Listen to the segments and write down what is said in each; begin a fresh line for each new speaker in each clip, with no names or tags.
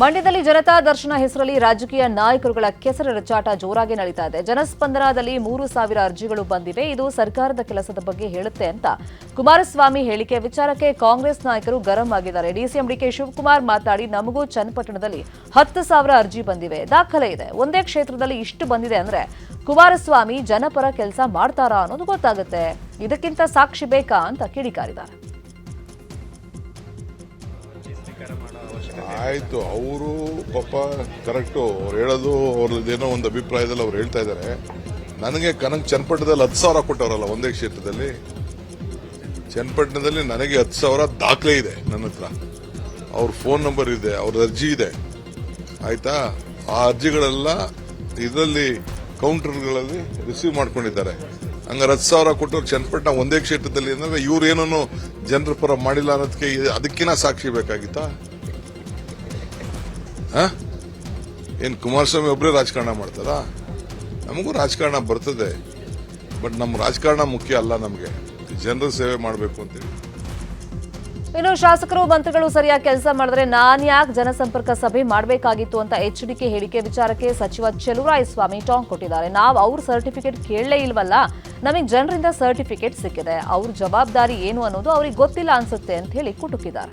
ಮಂಡ್ಯದಲ್ಲಿ ಜನತಾ ದರ್ಶನ ಹೆಸರಲ್ಲಿ ರಾಜಕೀಯ ನಾಯಕರುಗಳ ಕೆಸರ ರಚಾಟ ಜೋರಾಗಿ ನಡೀತಾ ಇದೆ. ಜನಸ್ಪಂದನದಲ್ಲಿ ಮೂರು ಸಾವಿರ ಅರ್ಜಿಗಳು ಬಂದಿವೆ. ಇದು ಸರ್ಕಾರದ ಕೆಲಸದ ಬಗ್ಗೆ ಹೇಳುತ್ತೆ ಅಂತ ಕುಮಾರಸ್ವಾಮಿ ಹೇಳಿಕೆ ವಿಚಾರಕ್ಕೆ ಕಾಂಗ್ರೆಸ್ ನಾಯಕರು ಗರಂ ಆಗಿದ್ದಾರೆ. ಡಿಸಿಎಂ ಡಿಕೆ ಶಿವಕುಮಾರ್ ಮಾತಾಡಿ ನಮಗೂ ಚನ್ನಪಟ್ಟಣದಲ್ಲಿ ಹತ್ತು ಸಾವಿರ ಅರ್ಜಿ ಬಂದಿವೆ. ದಾಖಲೆ ಇದೆ. ಒಂದೇ ಕ್ಷೇತ್ರದಲ್ಲಿ ಇಷ್ಟು ಬಂದಿದೆ ಅಂದ್ರೆ ಕುಮಾರಸ್ವಾಮಿ ಜನಪರ ಕೆಲಸ ಮಾಡ್ತಾರಾ ಅನ್ನೋದು ಗೊತ್ತಾಗುತ್ತೆ. ಇದಕ್ಕಿಂತ ಸಾಕ್ಷಿ ಬೇಕಾ ಅಂತ ಕಿಡಿಕಾರಿದ್ದಾರೆ
ಆಯಿತು, ಅವರು ಪಾಪ ಕರೆಕ್ಟು ಅವ್ರು ಹೇಳೋದು ಅವ್ರದ್ದೇನೋ ಒಂದು ಅಭಿಪ್ರಾಯದಲ್ಲಿ ಅವ್ರು ಹೇಳ್ತಾ ಇದ್ದಾರೆ ನನಗೆ ಕನಕ ಚನ್ನಪಟ್ಟಣದಲ್ಲಿ ಹತ್ತು ಸಾವಿರ ಕೊಟ್ಟವರಲ್ಲ ಒಂದೇ ಕ್ಷೇತ್ರದಲ್ಲಿ. ಚನ್ನಪಟ್ಟಣದಲ್ಲಿ ನನಗೆ ಹತ್ತು ಸಾವಿರ ದಾಖಲೆ ಇದೆ ನನ್ನ ಹತ್ರ. ಅವ್ರ ಫೋನ್ ನಂಬರ್ ಇದೆ, ಅವ್ರ ಅರ್ಜಿ ಇದೆ. ಆಯ್ತಾ? ಆ ಅರ್ಜಿಗಳೆಲ್ಲ ಇದರಲ್ಲಿ ಕೌಂಟರ್ಗಳಲ್ಲಿ ರಿಸೀವ್ ಮಾಡ್ಕೊಂಡಿದ್ದಾರೆ. ಹಂಗಾರೆ ಹತ್ತು ಸಾವಿರ ಕೊಟ್ಟವ್ರು ಚನ್ನಪಟ್ಟಣ ಒಂದೇ ಕ್ಷೇತ್ರದಲ್ಲಿ ಅಂದ್ರೆ ಇವ್ರು ಏನೂ ಜನರ ಪರ ಮಾಡಿಲ್ಲ ಅನ್ನೋದಕ್ಕೆ ಅದಕ್ಕಿಂತ ಸಾಕ್ಷಿ ಬೇಕಾಗಿತ್ತಾ? ಏನ್ ಕುಮಾರಸ್ವಾಮಿ ಒಬ್ಬರೇ ರಾಜಕಾರಣ ಮಾಡ್ತಾರಾ? ನಮಗೂ ರಾಜಕಾರಣ ಬರ್ತದೆ. ಬಟ್ ನಮ್ಮ ರಾಜಕಾರಣ ಮುಖ್ಯ ಅಲ್ಲ ನಮಗೆ. ಜನರ ಸೇವೆ ಮಾಡಬೇಕು ಅಂತೇಳಿ
ಇನ್ನು ಶಾಸಕರು ಮಂತ್ರಿಗಳು ಸರಿಯಾಗಿ ಕೆಲಸ ಮಾಡಿದ್ರೆ ನಾನ್ ಯಾಕೆ ಜನಸಂಪರ್ಕ ಸಭೆ ಮಾಡಬೇಕಾಗಿತ್ತು ಅಂತ ಎಚ್ಡಿಕೆ ಹೇಳಿಕೆ ವಿಚಾರಕ್ಕೆ ಸಚಿವ ಸ್ವಾಮಿ ಟಾಂಗ್ ಕೊಟ್ಟಿದ್ದಾರೆ. ನಾವು ಅವ್ರ ಸರ್ಟಿಫಿಕೇಟ್ ಕೇಳಲೇ ಇಲ್ವಲ್ಲ ನಮಗೆ ಜನರಿಂದ ಸರ್ಟಿಫಿಕೇಟ್ ಸಿಕ್ಕಿದೆ. ಅವ್ರ ಜವಾಬ್ದಾರಿ ಏನು ಅನ್ನೋದು ಅವ್ರಿಗೆ ಗೊತ್ತಿಲ್ಲ ಅನ್ಸುತ್ತೆ ಅಂತ ಹೇಳಿ ಕುಟುಕಿದ್ದಾರೆ.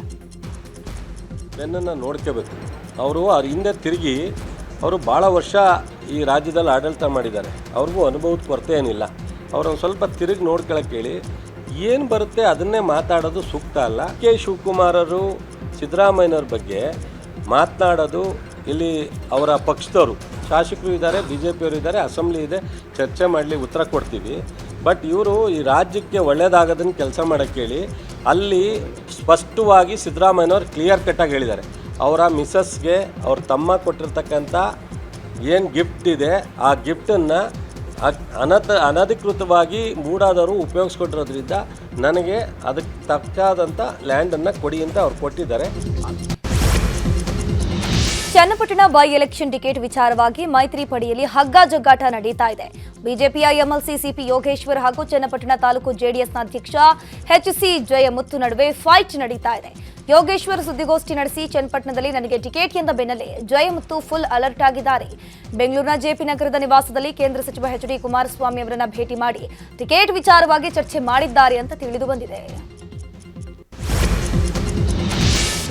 ಅವರು ಅವ್ರ ಹಿಂದೆ ತಿರುಗಿ ಅವರು ಭಾಳ ವರ್ಷ ಈ ರಾಜ್ಯದಲ್ಲಿ ಆಡಳಿತ ಮಾಡಿದ್ದಾರೆ. ಅವ್ರಿಗೂ ಅನುಭವದ ಕೊರತೆ ಏನಿಲ್ಲ. ಅವ್ರೊಂದು ಸ್ವಲ್ಪ ತಿರುಗಿ ನೋಡ್ಕೊಳಕ್ಕೆ ಹೇಳಿ ಏನು ಬರುತ್ತೆ ಅದನ್ನೇ ಮಾತಾಡೋದು ಸೂಕ್ತ ಅಲ್ಲ. ಕೆ ಶಿವಕುಮಾರರು, ಸಿದ್ದರಾಮಯ್ಯನವ್ರ ಬಗ್ಗೆ ಮಾತನಾಡೋದು ಇಲ್ಲಿ ಅವರ ಪಕ್ಷದವರು. ಶಾಸಕರು ಇದ್ದಾರೆ ಬಿ ಜೆ ಪಿಯವರು ಇದ್ದಾರೆ, ಅಸೆಂಬ್ಲಿ ಇದೆ, ಚರ್ಚೆ ಮಾಡಲಿ ಉತ್ತರ ಕೊಡ್ತೀವಿ. ಬಟ್ ಇವರು ಈ ರಾಜ್ಯಕ್ಕೆ ಒಳ್ಳೆಯದಾಗೋದನ್ನು ಕೆಲಸ ಮಾಡೋಕ್ಕೆ ಹೇಳಿ ಅಲ್ಲಿ ಸ್ಪಷ್ಟವಾಗಿ ಸಿದ್ದರಾಮಯ್ಯನವ್ರು ಕ್ಲಿಯರ್ ಕಟ್ಟಾಗಿ ಹೇಳಿದ್ದಾರೆ. ಅವರ ಮಿಸ್ಸಸ್ಗೆ ಅವ್ರ ತಮ್ಮ ಕೊಟ್ಟಿರ್ತಕ್ಕಂಥ ಏನು ಗಿಫ್ಟ್ ಇದೆ, ಆ ಗಿಫ್ಟನ್ನು ಅನತ ಅನಧಿಕೃತವಾಗಿ ಮೂಡಾದವರು ಉಪಯೋಗಿಸ್ಕೊಟ್ಟಿರೋದ್ರಿಂದ ನನಗೆ ಅದಕ್ಕೆ ತಕ್ಕಾದಂಥ ಲ್ಯಾಂಡನ್ನು ಕೊಡಿ ಅಂತ ಅವ್ರು ಕೊಟ್ಟಿದ್ದಾರೆ.
ಚನ್ನಪಟ್ಟಣ ಬೈ ಎಲೆಕ್ಷನ್ ಟಿಕೆಟ್ ವಿಚಾರವಾಗಿ ಮೈತ್ರಿ ಪಡೆಯಲ್ಲಿ ಹಗ್ಗ ಜಗ್ಗಾಟ ನಡೀತಾ ಇದೆ. ಬಿಜೆಪಿಯ ಎಂಎಲ್ಸಿ ಸಿಪಿ ಯೋಗೇಶ್ವರ್ ಹಾಗೂ ಚನ್ನಪಟ್ಟಣ ತಾಲೂಕು ಜೆಡಿಎಸ್ನ ಅಧ್ಯಕ್ಷ ಎಚ್ಸಿ ಜಯಮುತ್ತು ನಡುವೆ ಫೈಟ್ ನಡೀತಾ ಇದೆ. ಯೋಗೇಶ್ವರ್ ಸುದ್ದಿಗೋಷ್ಠಿ ನಡೆಸಿ ಚನ್ನಪಟ್ಟಣದಲ್ಲಿ ನನಗೆ ಟಿಕೆಟ್ ಎಂದ ಬೆನ್ನಲ್ಲೇ ಜಯಮುತ್ತು ಫುಲ್ ಅಲರ್ಟ್ ಆಗಿದ್ದಾರೆ. ಬೆಂಗಳೂರಿನ ಜೆಪಿ ನಗರದ ನಿವಾಸದಲ್ಲಿ ಕೇಂದ್ರ ಸಚಿವ ಎಚ್ ಡಿ ಕುಮಾರಸ್ವಾಮಿ ಅವರನ್ನ ಭೇಟಿ ಮಾಡಿ ಟಿಕೆಟ್ ವಿಚಾರವಾಗಿ ಚರ್ಚೆ ಮಾಡಿದ್ದಾರೆ ಅಂತ ತಿಳಿದು ಬಂದಿದೆ.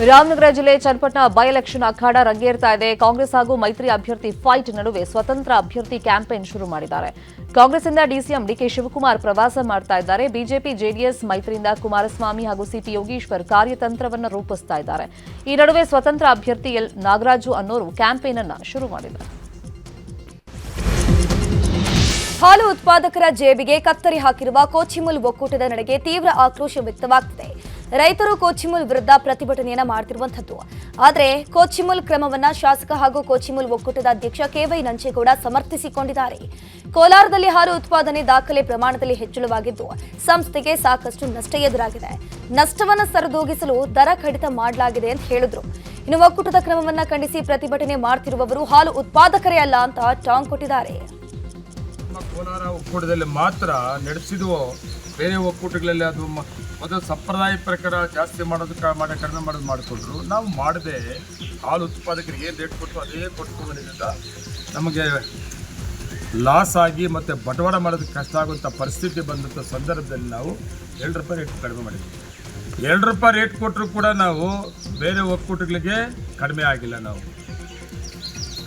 ರಾಮನಗರ ಜಿಲ್ಲೆ ಚನ್ನಪಟ್ಟಣ ಬೈ ಎಲೆಕ್ಷನ್ ಅಖಾಡ ರಂಗೇರ್ತಾ ಇದೆ. ಕಾಂಗ್ರೆಸ್ ಹಾಗೂ ಮೈತ್ರಿ ಅಭ್ಯರ್ಥಿ ಫೈಟ್ ನಡುವೆ ಸ್ವತಂತ್ರ ಅಭ್ಯರ್ಥಿ ಕ್ಯಾಂಪೇನ್ ಶುರು ಮಾಡಿದ್ದಾರೆ. ಕಾಂಗ್ರೆಸ್ನಿಂದ ಡಿಸಿಎಂ ಡಿಕೆ ಶಿವಕುಮಾರ್ ಪ್ರವಾಸ ಮಾಡ್ತಾ ಇದ್ದಾರೆ. ಬಿಜೆಪಿ, ಜೆಡಿಎಸ್, ಮೈತ್ರಿಯಿಂದ ಕುಮಾರಸ್ವಾಮಿ ಹಾಗೂ ಸಿಪಿ ಯೋಗೀಶ್ವರ್ ಕಾರ್ಯತಂತ್ರವನ್ನು ರೂಪಿಸ್ತಾ ಇದ್ದಾರೆ. ಈ ನಡುವೆ ಸ್ವತಂತ್ರ ಅಭ್ಯರ್ಥಿ ಎಲ್ ನಾಗರಾಜು ಅನ್ನೋರು ಕ್ಯಾಂಪೇನ್ ಅನ್ನು ಶುರು ಮಾಡಿದ್ದಾರೆ
ಹಾಲು ಉತ್ಪಾದಕರ ಜೇಬಿಗೆ ಕತ್ತರಿ ಹಾಕಿರುವ ಕೋಚಿಮುಲ್ ಒಕ್ಕೂಟದ ನಡೆಗೆ ತೀವ್ರ ಆಕ್ರೋಶ ವ್ಯಕ್ತವಾಗ್ತಿದೆ. ರೈತರು ಕೋಚಿಮುಲ್ ವಿರುದ್ಧ ಪ್ರತಿಭಟನೆಯನ್ನ ಮಾಡ್ತಿರುವಂಥದ್ದು. ಆದರೆ ಕೋಚಿಮುಲ್ ಕ್ರಮವನ್ನ ಶಾಸಕ ಹಾಗೂ ಕೋಚಿಮುಲ್ ಒಕ್ಕೂಟದ ಅಧ್ಯಕ್ಷ ಕೆವೈ ನಂಜೇಗೌಡ ಸಮರ್ಥಿಸಿಕೊಂಡಿದ್ದಾರೆ. ಕೋಲಾರದಲ್ಲಿ ಹಾಲು ಉತ್ಪಾದನೆ ದಾಖಲೆ ಪ್ರಮಾಣದಲ್ಲಿ ಹೆಚ್ಚಳವಾಗಿದ್ದು, ಸಂಸ್ಥೆಗೆ ಸಾಕಷ್ಟು ನಷ್ಟ ಎದುರಾಗಿದೆ. ನಷ್ಟವನ್ನ ಸರಿದೂಗಿಸಲು ದರ ಕಡಿತ ಮಾಡಲಾಗಿದೆ ಅಂತ ಹೇಳಿದ್ರು. ಇನ್ನು ಒಕ್ಕೂಟದ ಕ್ರಮವನ್ನ ಖಂಡಿಸಿ ಪ್ರತಿಭಟನೆ ಮಾಡ್ತಿರುವವರು ಹಾಲು ಉತ್ಪಾದಕರೇ ಅಲ್ಲ ಅಂತ ಟಾಂಗ್ ಕೊಟ್ಟಿದ್ದಾರೆ.
ಕೋಲಾರ ಒಕ್ಕೂಟದಲ್ಲಿ ಮಾತ್ರ ನಡೆಸಿದ್ವು, ಬೇರೆ ಒಕ್ಕೂಟಗಳಲ್ಲಿ ಅದು ಮೊದಲು ಸಂಪ್ರದಾಯ ಪ್ರಕಾರ ಜಾಸ್ತಿ ಮಾಡೋದು ಮಾಡಿ, ಕಡಿಮೆ ಮಾಡೋದು ಮಾಡಿಕೊಂಡ್ರು. ನಾವು ಮಾಡದೆ ಹಾಲು ಉತ್ಪಾದಕರಿಗೆ ಏನು ರೇಟ್ ಕೊಟ್ಟು ಅದೇ ಕೊಟ್ಕೊಂಡಿದ್ದ ನಮಗೆ ಲಾಸ್ ಆಗಿ ಮತ್ತು ಬಟವಾಡ ಮಾಡೋದಕ್ಕೆ ಕಷ್ಟ ಆಗುವಂಥ ಪರಿಸ್ಥಿತಿ ಬಂದಂಥ ಸಂದರ್ಭದಲ್ಲಿ ನಾವು ಎರಡು ರೂಪಾಯಿ ರೇಟ್ ಕಡಿಮೆ ಮಾಡಿದ್ವಿ. ಎರಡು ರೂಪಾಯಿ ರೇಟ್ ಕೊಟ್ಟರು ಕೂಡ ನಾವು ಬೇರೆ ಒಕ್ಕೂಟಗಳಿಗೆ ಕಡಿಮೆ ಆಗಿಲ್ಲ ನಾವು.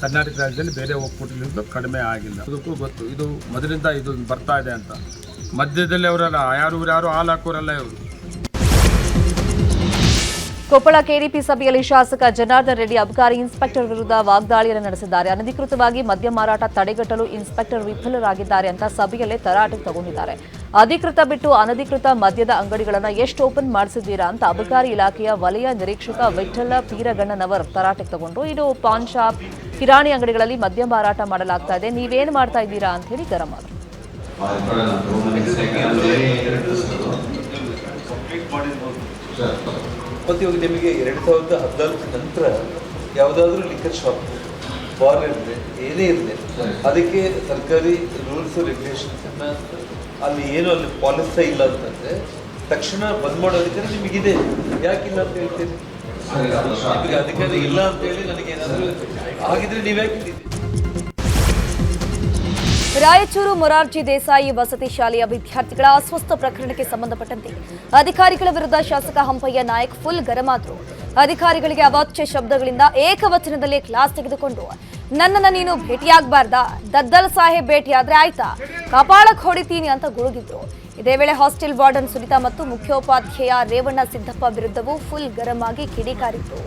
ಕರ್ನಾಟಕ ರಾಜ್ಯದಲ್ಲಿ ಬೇರೆ ಒಕ್ಕೂಟಗಳಿಂದ ಕಡಿಮೆ ಆಗಿಲ್ಲ. ಅದಕ್ಕೂ ಗೊತ್ತು. ಇದು ಮೊದಲಿಂದ ಇದು ಬರ್ತಾ ಇದೆ ಅಂತ. ಮಧ್ಯದಲ್ಲಿ ಅವರಲ್ಲ ಯಾರು ಯಾರು ಹಾಲು ಹಾಕೋರಲ್ಲ ಇವರು.
ಕೊಪ್ಪಳ ಕೆಡಿಪಿ ಸಭೆಯಲ್ಲಿ ಶಾಸಕ ಜನಾರ್ದನ್ ರೆಡ್ಡಿ ಅಬಕಾರಿ ಇನ್ಸ್ಪೆಕ್ಟರ್ ವಿರುದ್ಧ ವಾಗ್ದಾಳಿಯನ್ನು ನಡೆಸಿದ್ದಾರೆ. ಅನಧಿಕೃತವಾಗಿ ಮದ್ಯ ಮಾರಾಟ ತಡೆಗಟ್ಟಲು ಇನ್ಸ್ಪೆಕ್ಟರ್ ವಿಫಲರಾಗಿದ್ದಾರೆ ಅಂತ ಸಭೆಯಲ್ಲೇ ತರಾಟೆಗೆ ತಗೊಂಡಿದ್ದಾರೆ. ಅಧಿಕೃತ ಬಿಟ್ಟು ಅನಧಿಕೃತ ಮದ್ಯದ ಅಂಗಡಿಗಳನ್ನು ಎಷ್ಟು ಓಪನ್ ಮಾಡಿಸಿದ್ದೀರಾ ಅಂತ ಅಬಕಾರಿ ಇಲಾಖೆಯ ವಲಯ ನಿರೀಕ್ಷಕ ವಿಠಲ ಪೀರಗಣ್ಣನವರ್ ತರಾಟೆಗೆ ತಗೊಂಡ್ರು ಇದು ಪಾನ್ ಶಾಪ್ ಕಿರಾಣಿ ಅಂಗಡಿಗಳಲ್ಲಿ ಮದ್ಯ ಮಾರಾಟ ಮಾಡಲಾಗ್ತಾ ಇದೆ. ನೀವೇನು ಮಾಡ್ತಾ ಇದ್ದೀರಾ ಅಂತ ಹೇಳಿ ಗರಂ
ಅವರು ನಿಮಗೆ ಎರಡು ಸಾವಿರದ ಹದಿನಾಲ್ಕು ನಂತರ ಯಾವುದಾದ್ರೂ ಲಿಕ್ಕರ್ ಶಾಪ್ ಬಾರ್ ಇರಲಿ, ಏನೇ ಇರಲಿ, ಅದಕ್ಕೆ ಸರ್ಕಾರಿ ರೂಲ್ಸ್ ರೆಗ್ಯುಲೇಷನ್ಸ್ ಅಲ್ಲಿ ಏನು ಅಲ್ಲಿ ಪಾಲಿಸ್ತಾ ಇಲ್ಲ ಅಂತಂದ್ರೆ ತಕ್ಷಣ ಬಂದ್ ಮಾಡೋದಕ್ಕೆ ನಿಮಗಿದೆ. ಯಾಕಿಲ್ಲ ಅಂತ ಹೇಳ್ತೀರಿ? ನಿಮಗೆ
ರಾಯಚೂರು ಮೊರಾರ್ಜಿ ದೇಸಾಯಿ ವಸತಿ ಶಾಲೆಯ ವಿದ್ಯಾರ್ಥಿಗಳ ಅಸ್ವಸ್ಥ ಪ್ರಕರಣಕ್ಕೆ ಸಂಬಂಧಪಟ್ಟಂತೆ ಅಧಿಕಾರಿಗಳ ವಿರುದ್ಧ ಶಾಸಕ ಹಂಪಯ್ಯ ನಾಯಕ್ ಫುಲ್ ಗರಮಾದರು. ಅಧಿಕಾರಿಗಳಿಗೆ ಅವಾಚ್ಯ ಶಬ್ದಗಳಿಂದ ಏಕವಚನದಲ್ಲಿ ಕ್ಲಾಸ್ ತೆಗೆದುಕೊಂಡು, ನನ್ನನ್ನ ನೀನು ಭೇಟಿಯಾಗಬಾರ್ದ? ದದ್ದಲ್ ಸಾಹೇಬ್ ಭೇಟಿಯಾದ್ರೆ ಆಯ್ತಾ? ಕಪಾಳಕ್ ಹೊಡಿತೀನಿ ಅಂತ ಗುಡುಗಿದ್ರು ಇದೇ ವೇಳೆ ಹಾಸ್ಟೆಲ್ ವಾರ್ಡನ್ ಸುನಿತಾ ಮತ್ತು ಮುಖ್ಯೋಪಾಧ್ಯಾಯ ರೇವಣ್ಣ ಸಿದ್ದಪ್ಪ ವಿರುದ್ಧವೂ ಫುಲ್ ಗರಂ ಆಗಿ ಕಿಡಿಕಾರಿತ್ತು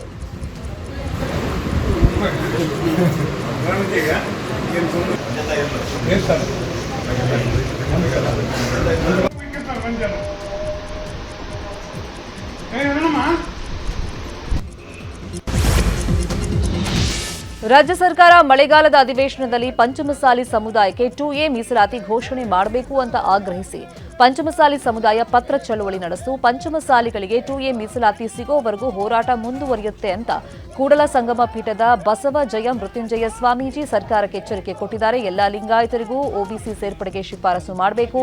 ರಾಜ್ಯ ಸರ್ಕಾರ ಮಳೆಗಾಲದ ಅಧಿವೇಶನದಲ್ಲಿ ಪಂಚಮಸಾಲಿ ಸಮುದಾಯಕ್ಕೆ ಟು ಎ ಮೀಸಲಾತಿ ಘೋಷಣೆ ಮಾಡಬೇಕು ಅಂತ ಆಗ್ರಹಿಸಿ ಪಂಚಮಸಾಲಿ ಸಮುದಾಯ ಪತ್ರ ಚಳವಳಿ ನಡೆಸು. ಪಂಚಮಸಾಲಿಗಳಿಗೆ ಟು ಎ ಮೀಸಲಾತಿ ಸಿಗೋವರೆಗೂ ಹೋರಾಟ ಮುಂದುವರಿಯುತ್ತೆ ಅಂತ ಕೂಡಲ ಸಂಗಮ ಪೀಠದ ಬಸವ ಜಯ ಮೃತ್ಯುಂಜಯ ಸ್ವಾಮೀಜಿ ಸರ್ಕಾರಕ್ಕೆ ಎಚ್ಚರಿಕೆ ಕೊಟ್ಟಿದ್ದಾರೆ. ಎಲ್ಲಾ ಲಿಂಗಾಯತರಿಗೂ ಒಬಿಸಿ ಸೇರ್ಪಡೆಗೆ ಶಿಫಾರಸು ಮಾಡಬೇಕು.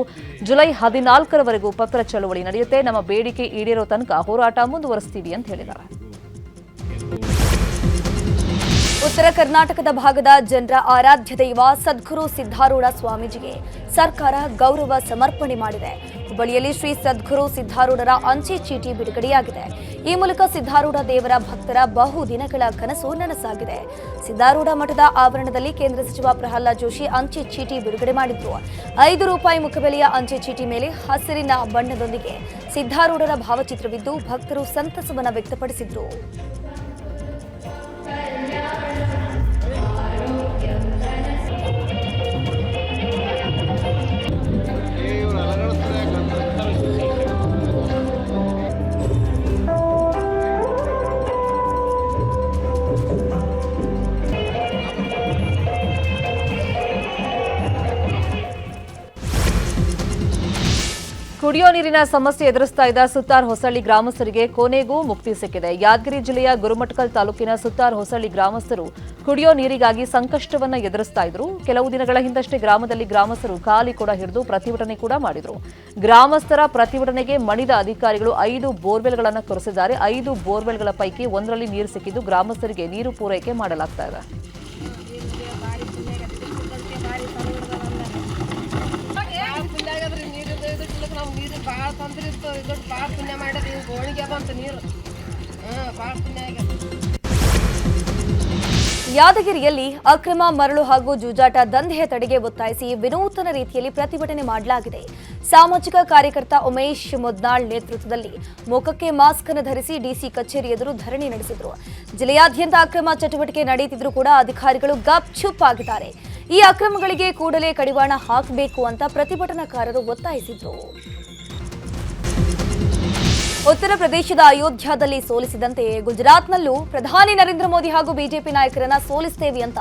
ಜುಲೈ ಹದಿನಾಲ್ಕರವರೆಗೂ ಪತ್ರ ಚಳವಳಿ ನಡೆಯುತ್ತೆ. ನಮ್ಮ ಬೇಡಿಕೆ ಈಡೇರೋ ತನಕ ಹೋರಾಟ ಮುಂದುವರಿಸ್ತೀವಿ ಅಂತ ಹೇಳಿದ್ದಾರೆ.
ಉತ್ತರ ಕರ್ನಾಟಕದ ಭಾಗದ ಜನರ ಆರಾಧ್ಯ ದೈವ ಸದ್ಗುರು ಸಿದ್ಧಾರೂಢ ಸ್ವಾಮೀಜಿಗೆ ಸರ್ಕಾರ ಗೌರವ ಸಮರ್ಪಣೆ ಮಾಡಿದೆ. ಹುಬ್ಬಳ್ಳಿಯಲ್ಲಿ ಶ್ರೀ ಸದ್ಗುರು ಸಿದ್ಧಾರೂಢರ ಅಂಚೆ ಚೀಟಿ ಬಿಡುಗಡೆಯಾಗಿದೆ. ಈ ಮೂಲಕ ಸಿದ್ಧಾರೂಢ ದೇವರ ಭಕ್ತರ ಬಹು ದಿನಗಳ ಕನಸು ನನಸಾಗಿದೆ. ಸಿದ್ಧಾರೂಢ ಮಠದ ಆವರಣದಲ್ಲಿ ಕೇಂದ್ರ ಸಚಿವ ಪ್ರಹ್ಲಾದ್ ಜೋಶಿ ಅಂಚೆ ಚೀಟಿ ಬಿಡುಗಡೆ ಮಾಡಿದ್ರು. ಐದು ರೂಪಾಯಿ ಮುಖಬೆಲೆಯ ಅಂಚೆ ಚೀಟಿ ಮೇಲೆ ಹಸಿರಿನ ಬಣ್ಣದೊಂದಿಗೆ ಸಿದ್ಧಾರೂಢರ ಭಾವಚಿತ್ರವಿದ್ದು ಭಕ್ತರು ಸಂತಸವನ್ನು ವ್ಯಕ್ತಪಡಿಸಿದ್ರು.
ಕುಡಿಯೋ ನೀರಿನ ಸಮಸ್ಯೆ ಎದುರಿಸ್ತಾ ಇದ್ದ ಸುತ್ತಾರ್ ಹೊಸಳ್ಳಿ ಗ್ರಾಮಸ್ಥರಿಗೆ ಕೊನೆಗೂ ಮುಕ್ತಿ ಸಿಕ್ಕಿದೆ. ಯಾದಗಿರಿ ಜಿಲ್ಲೆಯ ಗುರುಮಟ್ಕಲ್ ತಾಲೂಕಿನ ಸುತ್ತಾರ್ ಹೊಸಳ್ಳಿ ಗ್ರಾಮಸ್ಥರು ಕುಡಿಯೋ ನೀರಿಗಾಗಿ ಸಂಕಷ್ಟವನ್ನ ಎದುರಿಸ್ತಾ ಇದ್ರು. ಕೆಲವು ದಿನಗಳ ಹಿಂದಷ್ಟೇ ಗ್ರಾಮದಲ್ಲಿ ಗ್ರಾಮಸ್ಥರು ಖಾಲಿ ಕೂಡ ಹಿಡಿದು ಪ್ರತಿಭಟನೆ ಕೂಡ ಮಾಡಿದ್ರು. ಗ್ರಾಮಸ್ಥರ ಪ್ರತಿಭಟನೆಗೆ ಮಣಿದ ಅಧಿಕಾರಿಗಳು ಐದು ಬೋರ್ವೆಲ್ಗಳನ್ನು ಕೊರೆಸಿದ್ದಾರೆ. ಐದು ಬೋರ್ವೆಲ್ಗಳ ಪೈಕಿ ಒಂದರಲ್ಲಿ ನೀರು ಸಿಕ್ಕಿದ್ದು ಗ್ರಾಮಸ್ಥರಿಗೆ ನೀರು ಪೂರೈಕೆ ಮಾಡಲಾಗ್ತಾ ಇದೆ.
ಇದು ಭಾಳ ಪುಣ್ಯ ನೀರು. ಭಾಳ
ಯಾದಗಿರಿಯಲ್ಲಿ ಅಕ್ರಮ ಮರಳು ಹಾಗೂ ಜೂಜಾಟ ದಂಧೆಯ ತಡೆಗೆ ಒತ್ತಾಯಿಸಿ ವಿನೂತನ ರೀತಿಯಲ್ಲಿ ಪ್ರತಿಭಟನೆ ಮಾಡಲಾಗಿದೆ. ಸಾಮಾಜಿಕ ಕಾರ್ಯಕರ್ತ ಉಮೇಶ್ ಮುದ್ನಾಳ್ ನೇತೃತ್ವದಲ್ಲಿ ಮುಖಕ್ಕೆ ಮಾಸ್ಕ್ ಅನ್ನು ಧರಿಸಿ ಡಿಸಿ ಕಚೇರಿ ಎದುರು ಧರಣಿ ನಡೆಸಿದರು. ಜಿಲ್ಲೆಯಾದ್ಯಂತ ಅಕ್ರಮ ಚಟುವಟಿಕೆ ನಡೆಯುತ್ತಿದ್ರೂ ಕೂಡ ಅಧಿಕಾರಿಗಳು ಗಪ್ ಚುಪ್ ಆಗಿದ್ದಾರೆ. ಈ ಅಕ್ರಮಗಳಿಗೆ ಕೂಡಲೇ ಕಡಿವಾಣ ಹಾಕಬೇಕು ಅಂತ ಪ್ರತಿಭಟನಾಕಾರರು ಒತ್ತಾಯಿಸಿದ್ರು. ಉತ್ತರ ಪ್ರದೇಶದ ಅಯೋಧ್ಯದಲ್ಲಿ ಸೋಲಿಸಿದಂತೆ ಗುಜರಾತ್ನಲ್ಲೂ ಪ್ರಧಾನಿ ನರೇಂದ್ರ ಮೋದಿ ಹಾಗೂ ಬಿಜೆಪಿ ನಾಯಕರನ್ನ ಸೋಲಿಸ್ತೇವೆ ಅಂತ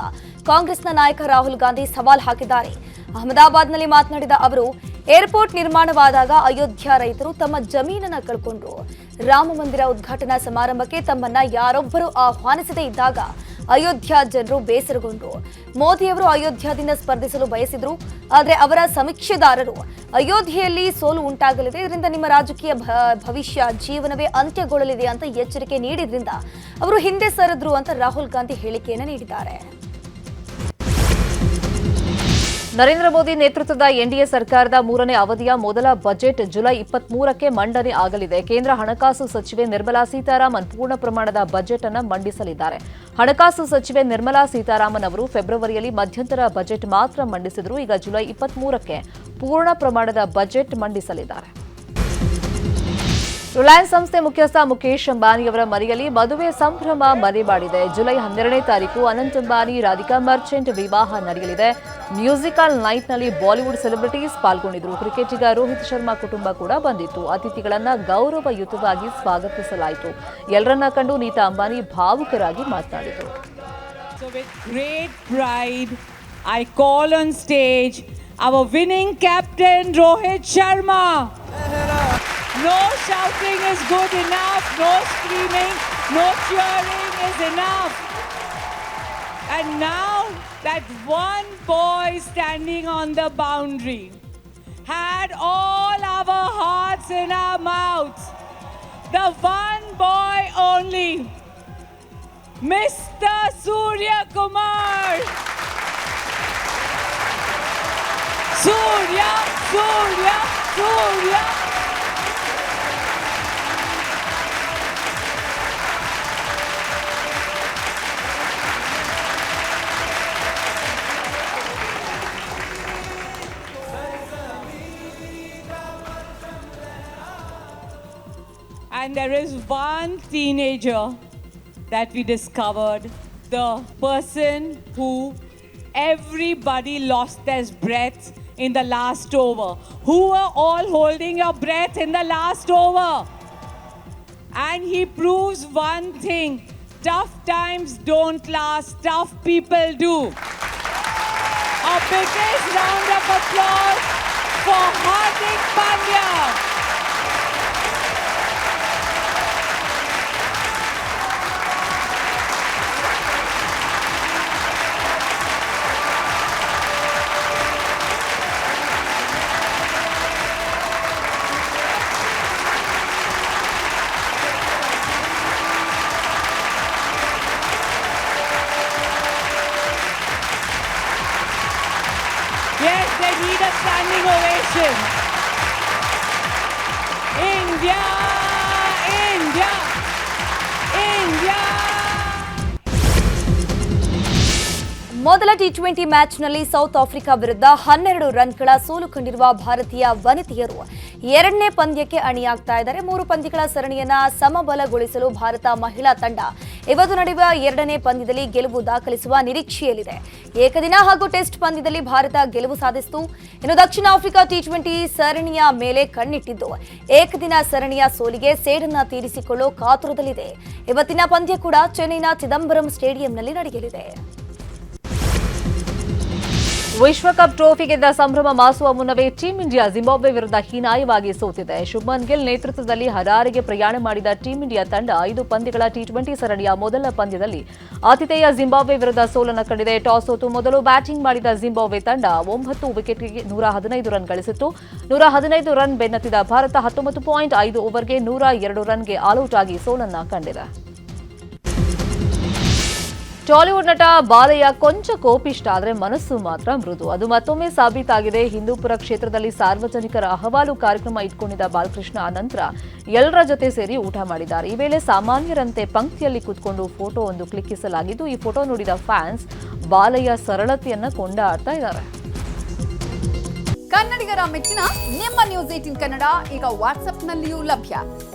ಕಾಂಗ್ರೆಸ್ನ ನಾಯಕ ರಾಹುಲ್ ಗಾಂಧಿ ಸವಾಲ್ ಹಾಕಿದ್ದಾರೆ. ಅಹಮದಾಬಾದ್ನಲ್ಲಿ ಮಾತನಾಡಿದ ಅವರು, ಏರ್ಪೋರ್ಟ್ ನಿರ್ಮಾಣವಾದಾಗ ಅಯೋಧ್ಯ ರೈತರು ತಮ್ಮ ಜಮೀನನ್ನ ಕಳ್ಕೊಂಡ್ರು. ರಾಮ ಮಂದಿರ ಉದ್ಘಾಟನಾ ಸಮಾರಂಭಕ್ಕೆ ತಮ್ಮನ್ನ ಯಾರೊಬ್ಬರು ಆಹ್ವಾನಿಸದೇ ಇದ್ದಾಗ ಅಯೋಧ್ಯ ಜನರು ಬೇಸರಗೊಂಡ್ರು ಮೋದಿಯವರು ಅಯೋಧ್ಯದಿಂದ ಸ್ಪರ್ಧಿಸಲು ಬಯಸಿದ್ರು. ಆದರೆ ಅವರ ಸಮೀಕ್ಷೆದಾರರು ಅಯೋಧ್ಯೆಯಲ್ಲಿ ಸೋಲು ಉಂಟಾಗಲಿದೆ. ಇದರಿಂದ ನಿಮ್ಮ ರಾಜಕೀಯ ಭವಿಷ್ಯ, ಜೀವನವೇ ಅಂತ್ಯಗೊಳ್ಳಲಿದೆ ಅಂತ ಎಚ್ಚರಿಕೆ ನೀಡಿದ್ರಿಂದ ಅವರು ಹಿಂದೆ ಸರಿದ್ರು ಅಂತ ರಾಹುಲ್ ಗಾಂಧಿ ಹೇಳಿಕೆಯನ್ನು ನೀಡಿದ್ದಾರೆ.
ನರೇಂದ್ರ ಮೋದಿ ನೇತೃತ್ವದ ಎನ್ಡಿಎ ಸರ್ಕಾರದ ಮೂರನೇ ಅವಧಿಯ ಮೊದಲ ಬಜೆಟ್ ಜುಲೈ ಇಪ್ಪತ್ಮೂರಕ್ಕೆ ಮಂಡನೆ ಆಗಲಿದೆ. ಕೇಂದ್ರ ಹಣಕಾಸು ಸಚಿವೆ ನಿರ್ಮಲಾ ಸೀತಾರಾಮನ್ ಪೂರ್ಣ ಪ್ರಮಾಣದ ಬಜೆಟ್ ಅನ್ನು ಮಂಡಿಸಲಿದ್ದಾರೆ. ಹಣಕಾಸು ಸಚಿವೆ ನಿರ್ಮಲಾ ಸೀತಾರಾಮನ್ ಅವರು ಫೆಬ್ರವರಿಯಲ್ಲಿ ಮಧ್ಯಂತರ ಬಜೆಟ್ ಮಾತ್ರ ಮಂಡಿಸಿದರು. ಈಗ ಜುಲೈ ಇಪ್ಪತ್ಮೂರಕ್ಕೆ ಪೂರ್ಣ ಪ್ರಮಾಣದ ಬಜೆಟ್ ಮಂಡಿಸಲಿದ್ದಾರೆ. ರಿಲಯನ್ಸ್ ಸಂಸ್ಥೆ ಮುಖ್ಯಸ್ಥ ಮುಖೇಶ್ ಅಂಬಾನಿಯವರ ಮನೆಯಲ್ಲಿ ಮದುವೆ ಸಂಭ್ರಮ ಮನೆ ಮಾಡಿದೆ. ಜುಲೈ ಹನ್ನೆರಡನೇ ತಾರೀಕು ಅನಂತ್ ಅಂಬಾನಿ, ರಾಧಿಕಾ ಮರ್ಚೆಂಟ್ ವಿವಾಹ ನಡೆಯಲಿದೆ. ಮ್ಯೂಸಿಕಲ್ ನೈಟ್ನಲ್ಲಿ ಬಾಲಿವುಡ್ ಸೆಲೆಬ್ರಿಟೀಸ್ ಪಾಲ್ಗೊಂಡಿದ್ರು ಕ್ರಿಕೆಟಿಗ ರೋಹಿತ್ ಶರ್ಮಾ ಕುಟುಂಬ ಕೂಡ ಬಂದಿತ್ತು. ಅತಿಥಿಗಳನ್ನ ಗೌರವಯುತವಾಗಿ ಸ್ವಾಗತಿಸಲಾಯಿತು. ಎಲ್ಲರನ್ನ ಕಂಡು ನೀತಾ ಅಂಬಾನಿ ಭಾವುಕರಾಗಿ ಮಾತನಾಡಿದರು.
I call on stage our winning captain, Rohit Sharma. No shouting is good enough, no screaming, no cheering is enough. And now that one boy standing on the boundary had all our hearts in our mouths. The one boy only Mr. Surya Kumar. Surya, Surya, Surya. And there is one teenager that we discovered the person who everybody lost their breath in the last over. Who were all holding your breath in the last over? And he proves one thing tough times don't last, tough people do. A biggest round of applause for Hardik Pandya.
ಮೊದಲ T twenty ಮ್ಯಾಚ್ನಲ್ಲಿ South Africa ವಿರುದ್ಧ ಹನ್ನೆರಡು ರನ್ಗಳ ಸೋಲು ಕಂಡಿರುವ ಭಾರತೀಯ ವನಿತೆಯರು ಎರಡನೇ ಪಂದ್ಯಕ್ಕೆ ಅಣಿಯಾಗ್ತಾ ಇದ್ದಾರೆ. ಮೂರು ಪಂದ್ಯಗಳ ಸರಣಿಯನ್ನ ಸಮಬಲಗೊಳಿಸಲು ಭಾರತ ಮಹಿಳಾ ತಂಡ ಇವತ್ತು ನಡೆಯುವ ಎರಡನೇ ಪಂದ್ಯದಲ್ಲಿ ಗೆಲುವು ದಾಖಲಿಸುವ ನಿರೀಕ್ಷೆಯಲ್ಲಿದೆ. ಏಕದಿನ ಹಾಗೂ ಟೆಸ್ಟ್ ಪಂದ್ಯದಲ್ಲಿ ಭಾರತ ಗೆಲುವು ಸಾಧಿಸಿತು. ಇನ್ನು ದಕ್ಷಿಣ ಆಫ್ರಿಕಾ ಟಿ ಟ್ವೆಂಟಿ ಸರಣಿಯ ಮೇಲೆ ಕಣ್ಣಿಟ್ಟಿದ್ದು. ಏಕದಿನ ಸರಣಿಯ ಸೋಲಿಗೆ ಸೇಡನ್ನ ತೀರಿಸಿಕೊಳ್ಳೋ ಕಾತುರದಲ್ಲಿದೆ. ಇವತ್ತಿನ ಪಂದ್ಯ ಕೂಡ ಚೆನ್ನೈನ ಚಿದಂಬರಂ ಸ್ಟೇಡಿಯಂನಲ್ಲಿ ನಡೆಯಲಿದೆ.
ವಿಶ್ವಕಪ್ ಟ್ರೋಫಿ ಗೆದ್ದ ಸಂಭ್ರಮ ಮಾಸುವ ಮುನ್ನವೇ ಟೀಂ ಇಂಡಿಯಾ ಜಿಂಬಾಬ್ವೆ ವಿರುದ್ಧ ಹೀನಾಯವಾಗಿ ಸೋತಿದೆ. ಶುಭ್ಮನ್ ಗಿಲ್ ನೇತೃತ್ವದಲ್ಲಿ ಹರಾರಿಗೆ ಪ್ರಯಾಣ ಮಾಡಿದ ಟೀಂ ಇಂಡಿಯಾ ತಂಡ ಐದು ಪಂದ್ಯಗಳ ಟಿ ಟ್ವೆಂಟಿ ಸರಣಿಯ ಮೊದಲ ಪಂದ್ಯದಲ್ಲಿ ಆತಿಥೇಯ ಜಿಂಬಾಬ್ವೆ ವಿರುದ್ಧ ಸೋಲನ್ನು ಕಂಡಿದೆ. ಟಾಸ್ ಸೋತು ಮೊದಲು ಬ್ಯಾಟಿಂಗ್ ಮಾಡಿದ ಜಿಂಬಾಬ್ವೆ ತಂಡ ಒಂಬತ್ತು ವಿಕೆಟ್ಗೆ ನೂರ ಹದಿನೈದು ರನ್ ಗಳಿಸಿತ್ತು. ನೂರ ಹದಿನೈದು ರನ್ ಬೆನ್ನತ್ತಿದ ಭಾರತ ಹತ್ತೊಂಬತ್ತು ಪಾಯಿಂಟ್ ಐದು ಓವರ್ಗೆ ನೂರ ಎರಡು ರನ್ಗೆ ಆಲ್ಔಟ್ ಆಗಿ ಸೋಲನ್ನ ಕಂಡಿದೆ. ಟಾಲಿವುಡ್ ನಟ ಬಾಲಯ್ಯ ಕೊಂಚ ಕೋಪಿಷ್ಟ, ಆದರೆ ಮನಸ್ಸು ಮಾತ್ರ ಮೃದು. ಅದು ಮತ್ತೊಮ್ಮೆ ಸಾಬೀತಾಗಿದೆ. ಹಿಂದೂಪುರ ಕ್ಷೇತ್ರದಲ್ಲಿ ಸಾರ್ವಜನಿಕರ ಅಹವಾಲು ಕಾರ್ಯಕ್ರಮ ಇಟ್ಕೊಂಡಿದ್ದ ಬಾಲಕೃಷ್ಣ ಆನಂತರ ಎಲ್ಲರ ಜೊತೆ ಸೇರಿ ಊಟ ಮಾಡಿದ್ದಾರೆ. ಈ ವೇಳೆ ಸಾಮಾನ್ಯರಂತೆ ಪಂಕ್ತಿಯಲ್ಲಿ ಕೂತ್ಕೊಂಡು ಫೋಟೋ ಒಂದು ಕ್ಲಿಕ್ಕಿಸಲಾಗಿದ್ದು, ಈ ಫೋಟೋ ನೋಡಿದ ಫ್ಯಾನ್ಸ್ ಬಾಲಯ್ಯ ಸರಳತೆಯನ್ನ ಕೊಂಡಾಡ್ತಾ ಇದ್ದಾರೆ.
ಕನ್ನಡಿಗರ ಮೆಚ್ಚಿನ ನಿಮ್ಮ ನ್ಯೂಸ್ ಏಟಿನ್ ಕನ್ನಡ ಈಗ ವಾಟ್ಸ್ಆಪ್ನಲ್ಲಿಯೂ ಲಭ್ಯ.